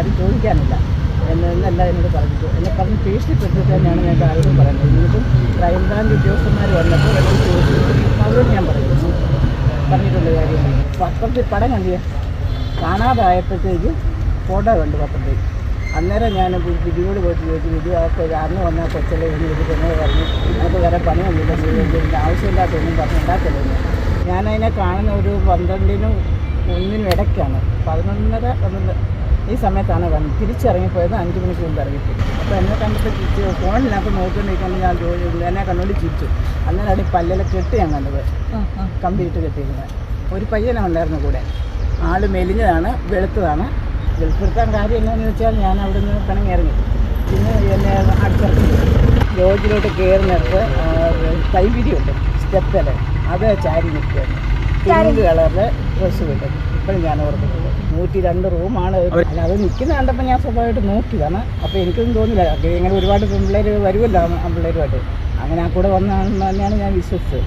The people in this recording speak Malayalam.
ആരും ചോദിക്കാനില്ല. എന്ന് എന്നല്ല എന്നോട് പറഞ്ഞിട്ട്. എന്നെ പറഞ്ഞ് ഭീഷണിപ്പെട്ടിട്ട് തന്നെയാണ് ഞാൻ ആരോടും പറയുന്നത്. എന്നിട്ടും ക്രൈംബ്രാഞ്ച് ഉദ്യോഗസ്ഥന്മാർ വന്നപ്പോൾ എന്നോട് ചോദിച്ചു. അവരോട് ഞാൻ പറയുന്നു. പറഞ്ഞിട്ടുള്ള കാര്യം പത്രത്തിൽ പടം കണ്ടിയ കാണാതായപ്പോഴത്തേക്ക് ഫോട്ടോ കണ്ടു പത്രത്തിൽ അന്നേരം ഞാൻ വിധിയോട് പോയിട്ട് ചോദിച്ചു വിധി അന്ന് വന്നാൽ കൊച്ചല്ലേ? എന്ന് ചോദിച്ചു എന്നോട് പറഞ്ഞു നമുക്ക് വേറെ പണിയൊന്നുമില്ല ഇതിന്റെ ആവശ്യമില്ലാത്തൊന്നും പറഞ്ഞുണ്ടാക്കരുത് ഞാനതിനെ കാണുന്ന ഒരു പന്ത്രണ്ടിനും ഒന്നിനും ഇടയ്ക്കാണ്. പതിനൊന്നര പന്ത്രണ്ട് ഈ സമയത്താണ് വന്നത് തിരിച്ചിറങ്ങിപ്പോയത് അഞ്ച് മണിക്ക് മുമ്പ് ഇറങ്ങിപ്പോയി അപ്പോൾ എന്നെ കണ്ടിട്ട് തിരിച്ച് ഫോണിനകത്ത് നോക്കിക്കൊണ്ടിരിക്കുമ്പോൾ ഞാൻ ജോലി എന്നെ കണ്ടുകൊണ്ട് ചിരിച്ചു. അന്നേരമാണ് ഈ പല്ലിലെ കെട്ട് ഞാൻ കണ്ടത്. കമ്പിയിട്ട് കെട്ടിയിരുന്നത് ഒരു പയ്യനെ ഉണ്ടായിരുന്നു കൂടെ. ആൾ മെലിഞ്ഞതാണ് വെളുത്തതാണ്. വെളുപ്പെടുത്താൻ കാര്യം എന്താണെന്ന് വെച്ചാൽ ഞാൻ അവിടെ നിന്ന് ഇറങ്ങി പിന്നെ എന്നെ അടുത്തിറങ്ങി ജോജിലോട്ട് കയറുന്നിടത്ത് കൈവിരിയുണ്ട് സ്റ്റെപ്പിൽ അത് ചാരി നിൽക്കുകയാണ് പിങ്ക് കളറിൽ ഡ്രസ്സ് കിട്ടും ഇപ്പോഴും ഞാൻ ഓർക്കുന്നത് നൂറ്റി രണ്ട് റൂമാണ്. അല്ല അത് നിൽക്കുന്ന കണ്ടപ്പോൾ ഞാൻ സ്വന്തമായിട്ട് നോക്കിയതാണ് അപ്പോൾ എനിക്കൊന്നും തോന്നില്ല. ഇങ്ങനെ ഒരുപാട് പിള്ളേർ വരുമല്ലോ ആ പിള്ളേരുമായിട്ട്. അങ്ങനെ ആ കൂടെ വന്നതാണെന്ന് തന്നെയാണ് ഞാൻ വിശ്വസിച്ചത്.